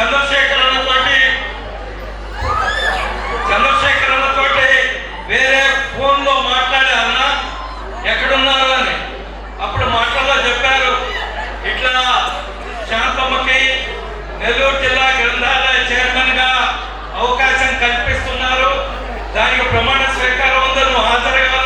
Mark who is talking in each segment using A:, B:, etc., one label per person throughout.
A: చంద్రశేఖరన్నతోటి చంద్రశేఖరన్నతోటి వేరే ఫోన్లో మాట్లాడే అన్న ఎక్కడున్నారు అని. అప్పుడు మాటల్లో చెప్పారు ఇట్లా శాంతమ్మకి నెల్లూరు జిల్లా గ్రంథాలయ చైర్మన్గా అవకాశం కల్పిస్తున్నారు. దానికి ప్రమాణ స్వీకారం ఉందని హాజరుగా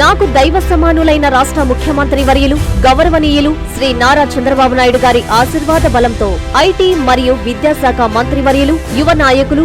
A: నాకు
B: దైవ సమానులైన రాష్ట్ర ముఖ్యమంత్రి వర్యులు గౌరవనీయులు శ్రీ నారా చంద్రబాబు నాయుడు గారి ఆశీర్వాద బలంతో ఐటీ మరియు విద్యాశాఖ మంత్రి వర్యులు యువ నాయకులు